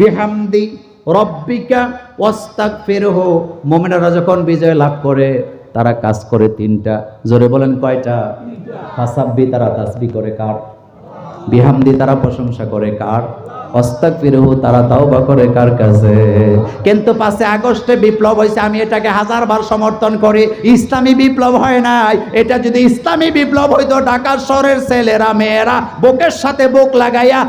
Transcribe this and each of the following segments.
বিহামদি, রব্বিকা ওয়াস্তাগফিরহু। মুমিনারা যখন বিজয় লাভ করে, তারা কাজ করে তিনটা। জোরে বলেন কয়টা? ফাসাব্বি তারা তাসবি করে কার? বিহামদি তারা প্রশংসা করে কার? অস্তাক তারা করে কার কাছে? কিন্তু পাঁচে আগস্টে বিপ্লব হয়েছে, আমি এটাকে হাজার বার সমর্থন করি, ইসলামী বিপ্লব হয় নাই। এটা যদি ইসলামী বিপ্লব হইতো, ঢাকার শহরের ছেলেরা, মেয়েরা, বুকের সাথে বুক লাগাইয়া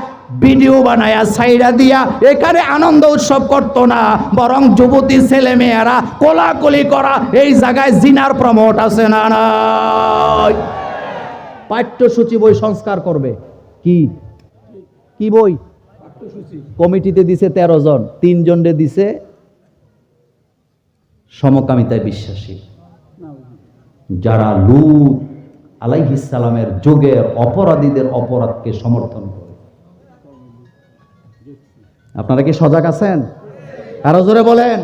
ভিডিও বানায়া সাইরা দিয়া এখানে আনন্দ উৎসব করতো না বরং যুবতী ছেলে মেয়েরা কোলাকুলি করা এই জায়গায় জিনার প্রমোট আছে না নাই? পাঠ্যসূচি বই সংস্কার করবে। কি? কি বই? কমিটিতে দিছে তেরো জন তিনজন রে দিছে সমকামিতায় বিশ্বাসী। যারা লুত আলাইহিসালামের যুগের অপরাধীদের অপরাধকে সমর্থন করে। আপনারা কি সজাগ আছেন? আরও জোরে বলেন।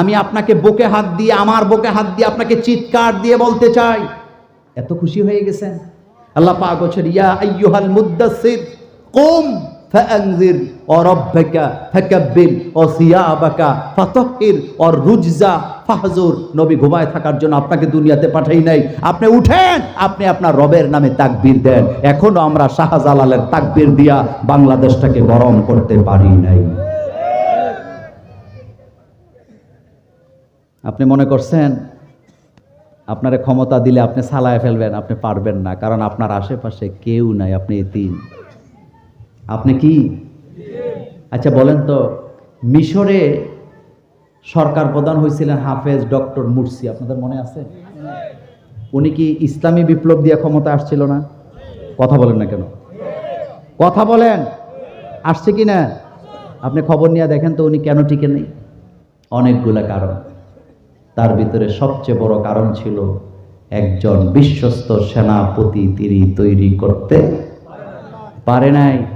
আমি আপনাকে বুকে হাত দিয়ে, আমার বুকে হাত দিয়ে আপনাকে চিৎকার দিয়ে বলতে চাই। এত খুশি হয়ে গেছেন? আল্লাহ পাক বছর ইয়া আইয়ুহাল মুদ্দাসসির কুম। ফাতাহহির ও রুজজা ফাহজুর। নবী ঘুমায় থাকার জন্য আপনাকে দুনিয়াতে পাঠাই নাই। আপনি উঠেন, আপনি আপনার রবের নামে দেন। এখনও আমরা শাহজালালের দিয়া বাংলাদেশটাকে গরম করতে পারি নাই। আপনি মনে করছেন, আপনার ক্ষমতা দিলে আপনি সালায় ফেলবেন, আপনি পারবেন না, কারণ আপনার আশেপাশে কেউ নাই, আপনি তিন আপনি কি? আচ্ছা বলেন তো, মিশরে সরকার প্রধান হয়েছিলেন হাফেজ ডক্টর মুরসি, আপনাদের মনে আছে? উনি কি ইসলামী বিপ্লব দিয়ে ক্ষমতা আসছিল না? কথা বলেন না কেন? কথা বলেন। আসছে কি না? আপনি খবর নিয়ে দেখেন তো উনি কেন টিকে নেই? অনেকগুলো কারণ। তার ভিতরে সবচেয়ে বড় কারণ ছিল একজন বিশ্বস্ত সেনাপতি তিনি তৈরি করতে পারে নাই।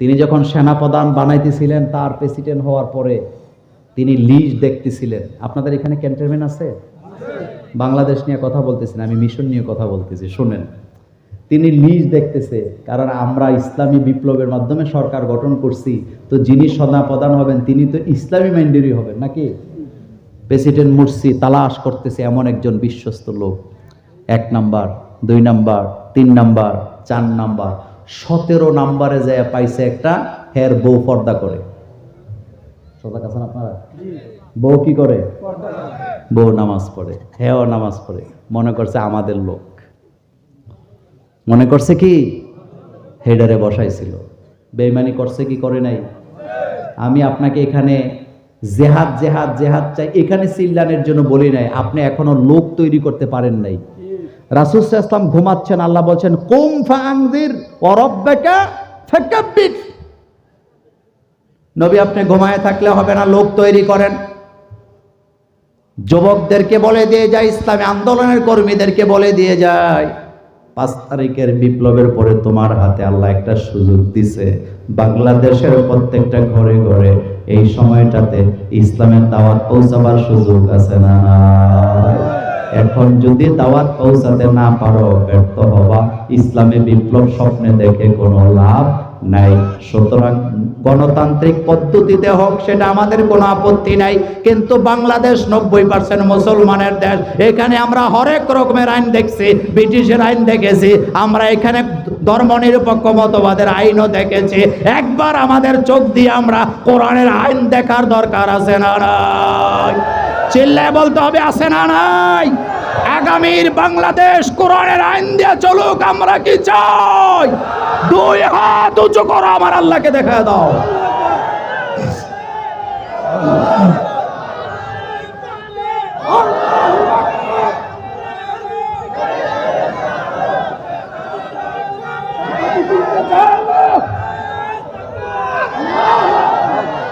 তিনি যখন সেনাপ্রধান বানাইতেছিলেন, তার প্রেসিডেন্ট হওয়ার পরে তিনি লিজ দেখতেছিলেন। আপনাদের এখানে ক্যান্টনমেন্ট আছে? বাংলাদেশ নিয়ে কথা বলতেছি আমি মিশন নিয়ে কথা বলতেছি, শুনেন। তিনি লিজ দেখতেছে, কারণ আমরা ইসলামী বিপ্লবের মাধ্যমে সরকার গঠন করছি, তো যিনি সদা হবেন, তিনি তো ইসলামী মাইন্ডেরই হবেন নাকি? প্রেসিডেন্ট মুরসি তালাশ করতেছে এমন একজন বিশ্বস্ত লোক। এক নাম্বার, দুই নাম্বার, তিন নাম্বার, চার নাম্বার। সতেরো নাম্বারে যায় পাইছে একটা হের বউ পর্দা করে। সজাগ আছেন আপনারা? বউ কি করে? বউ নামাজ পড়ে। হেও নামাজ পড়ে। মনে করছে আমাদের লোক। মনে করছে কি? হেডারে বসাইছিল। বেইমানি করছে কি করে নাই? আমি আপনাকে এখানে জেহাদ জেহাদ জেহাদ চাই। এখানে চিল্লানের জন্য বলি নাই। আপনি এখনও লোক তৈরি করতে পারেন নাই। রাসুল ইসলাম ঘুমাচ্ছেন, আল্লাহ বলছেন, কুম ফাংদির নবী, আপনি ঘুমায় থাকলে হবে না, লোক তৈরি করেন। যুবকদেরকে বলে দিয়ে যায়, ইসলামী আন্দোলনের কর্মীদেরকে বলে দিয়ে যায়, পাঁচ তারিখের বিপ্লবের পরে তোমার হাতে আল্লাহ একটা সুযোগ দিছে। বাংলাদেশের প্রত্যেকটা ঘরে ঘরে এই সময়টাতে ইসলামের দাওয়াত পৌঁছাবার সুযোগ আছে না? এখন যদি দাওয়াত পৌঁছাতে না পারো, ব্যর্থ হবা। ইসলামে বিপ্লব স্বপ্নে দেখে কোনো লাভ নাই। সুতরাং গণতান্ত্রিক পদ্ধতিতে হোক, সেটা আমাদের কোনো আপত্তি নাই। কিন্তু বাংলাদেশ নব্বই পার্সেন্ট মুসলমানের দেশ, এখানে আমরা হরেক রকমের আইন দেখছি, ব্রিটিশের আইন দেখেছি, আমরা এখানে ধর্মনিরপেক্ষ মতবাদের আইনও দেখেছি। একবার আমাদের চোখ দিয়ে আমরা কোরআনের আইন দেখার দরকার আছে না চিল্লায় বলতে হবে, আছে না নাই? আগামীর বাংলাদেশ কোরআনের আইন দিয়ে চলুক, আমরা কি চাই? দুই হাত উঁচু করো, আমার আল্লাহকে দেখা দাও।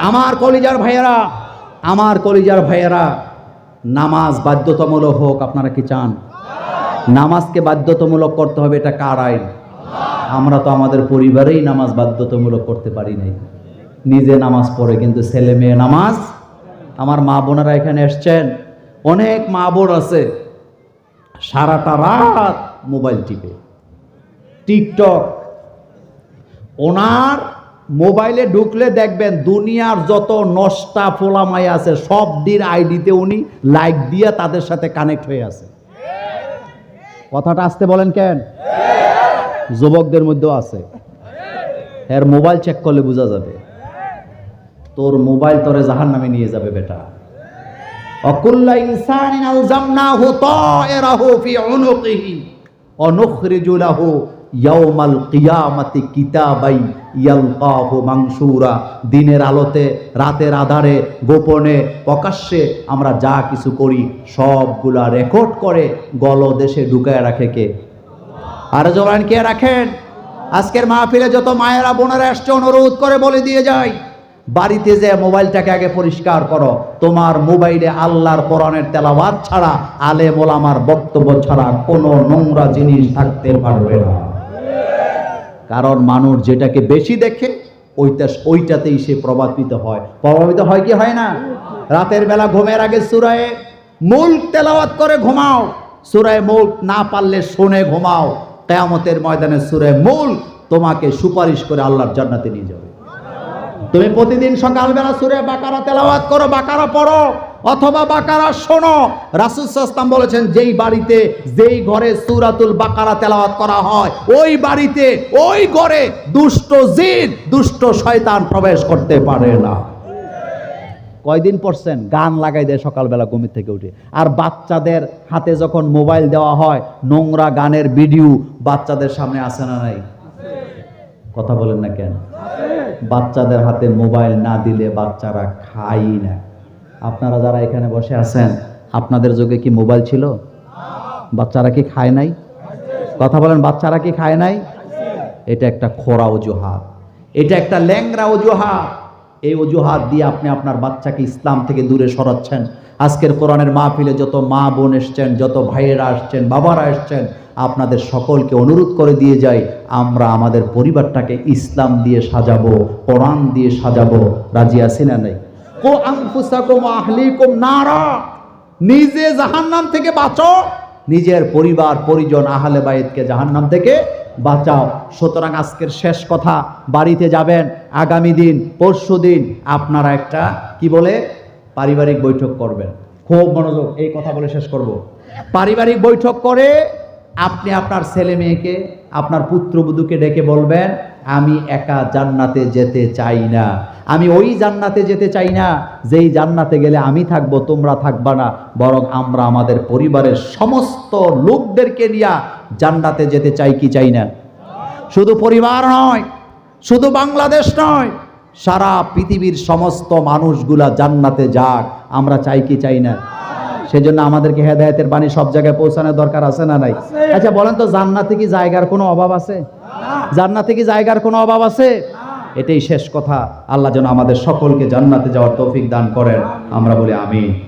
আমার কলিজার ভাইয়েরা, আমার কলিজার ভাইয়েরা নামাজ বাধ্যতামূলক হোক, আপনারা কি চান? নামাজকে বাধ্যতামূলক করতে হবে, এটা কার আইন? আমরা তো আমাদের পরিবারেই নামাজ বাধ্যতামূলক করতে পারি নাই। নিজে নামাজ পড়ে, কিন্তু ছেলে মেয়ে নামাজ? আমার মা বোনেরা এখানে এসছেন, অনেক মা বোন আছে, সারাটা রাত মোবাইল টিপে। টিকটক, ওনার মোবাইলে ঢুকলে দেখবেন দুনিয়ার যত নষ্টা ফোলামাই আছে, সব দিন আইডিতে উনি লাইক দিয়ে তাদের সাথে কানেক্ট হয়ে আছে। কথাটা আসতে বলেন কেন? যুবকদের মধ্যেও আছে। এর মোবাইল চেক করলে বোঝা যাবে। তোর মোবাইল তোরে জাহান নামে নিয়ে যাবে বেটা। অকুল্লা ইনসানিন আলজামনাহু তায়রাহু ফি উনুকিহি ওয়া নুখরিজু লাহু ইয়াউমাল কিয়ামাতি কিতাবাই ইয়ালকাহু মানসুরা দিনের আলোতে, রাতের আধারে, গোপনে, প্রকাশ্যে আমরা যা কিছু করি, সবগুলা রেকর্ড করে গলদেশে ঢুকায় রাখে কে? আর জবান কে রাখেন? আজকের মাহফিলে যত মায়েরা, বোনেরা আসছে, অনুরোধ করে বলে দিয়ে যায় বাড়িতে যে মোবাইলটাকে আগে পরিষ্কার করো, তোমার মোবাইলে আল্লাহর কোরআনের তেলাওয়াত ছাড়া আলে মোলামার বক্তব্য ছাড়া কোনো নোংরা জিনিস থাকতে পারবে না। কারণ মানুষ যেটাকে বেশি দেখে, ওইটা, ওইটাতেই সে প্রভাবিত হয়। প্রভাবিত হয় কি হয় না? রাতের বেলা ঘুমের আগে সুরায় মুল্ক তেলাওয়াত করে ঘুমাও। সুরায় মুল্ক না পারলে শুনে ঘুমাও। কেয়ামতের ময়দানে সুরায় মুল্ক তোমাকে সুপারিশ করে আল্লাহর জান্নাতে নিয়ে যাবে। তুমি প্রতিদিন সকালবেলা সুরে বাকারা তেলাওয়াত করো, বাকারা পড়ো। অথবা বাকারা, শোনো। রাসুল সাস্তাম বলেছেন, যেই বাড়িতে, যেই ঘরে সুরাতুল বাকারা তেলাওয়াত করা হয়, ওই বাড়িতে, ওই ঘরে দুষ্ট জিদ দুষ্ট শয়তান প্রবেশ করতে পারে না। কয়দিন পড়ছেন? গান লাগাই দেয় সকালবেলা ঘুমের থেকে উঠে। আর বাচ্চাদের হাতে যখন মোবাইল দেওয়া হয়, নোংরা গানের ভিডিও বাচ্চাদের সামনে আসে না নাই? কথা বলেন না কেন? বাচ্চাদের হাতে মোবাইল না দিলে বাচ্চারা খাই না। আপনারা যারা এখানে বসে আছেন, আপনাদের যুগে কি মোবাইল ছিল? বাচ্চারা কি খায় নাই? কথা বলেন, বাচ্চারা কি খায় নাই? এটা একটা খোরা অজুহাত। এটা একটা ল্যাংরা অজুহাত। এই অজুহাত দিয়ে আপনি আপনার বাচ্চাকে ইসলাম থেকে দূরে সরাচ্ছেন। আজকের কোরআনের মাহফিলে যত মা বোন এসছেন, যত ভাইয়েরা আসছেন, বাবারা এসছেন আপনাদের সকলকে অনুরোধ করে দিয়ে যাই, আমরা আমাদের পরিবারটাকে ইসলাম দিয়ে সাজাবো, কোরআন দিয়ে সাজাবো। রাজি আছি না নাই? কো আনফুসাকুম আহলিকুম নারা। নিজে জাহান্নাম থেকে বাঁচো, নিজের পরিবার, পরিজন, আহলে বাইতকে জাহান্নাম থেকে বাঁচাও। সুতরাং আজকের শেষ কথা, বাড়িতে যাবেন, আগামী দিন, পরশু দিন আপনারা একটা, কি বলে, পারিবারিক বৈঠক করবেন। খুব মনোযোগ, এই কথা বলে শেষ করব। পারিবারিক বৈঠক করে আপনি আপনার ছেলে মেয়েকে, আপনার পুত্রবধূকে ডেকে বলবেন, আমি একা জান্নাতে যেতে চাই না। আমি ওই জান্নাতে যেতে চাই না, যেই জান্নাতে গেলে আমি থাকব, তোমরা থাকবা না। বরং আমরা আমাদের পরিবারের সমস্ত লোকদেরকে নিয়ে জান্নাতে যেতে চাই কি চাই না? শুধু পরিবার নয়, শুধু বাংলাদেশ নয়, সারা পৃথিবীর সমস্ত মানুষগুলা জান্নাতে যাক। আমরা চাই কি চাই না? সেজন্য আমাদেরকে হেদায়তের বাণী সব জায়গায় পৌঁছানোর দরকার আছে না নাই? আচ্ছা বলেন তো জান্নাতে কি জায়গার কোনো অভাব আছে? জান্নাতে কি জায়গার কোনো অভাব আছে? এটাই শেষ কথা। আল্লাহ যেন আমাদের সকলকে জান্নাতে যাওয়ার তৌফিক দান করেন। আমরা বলি আমিন।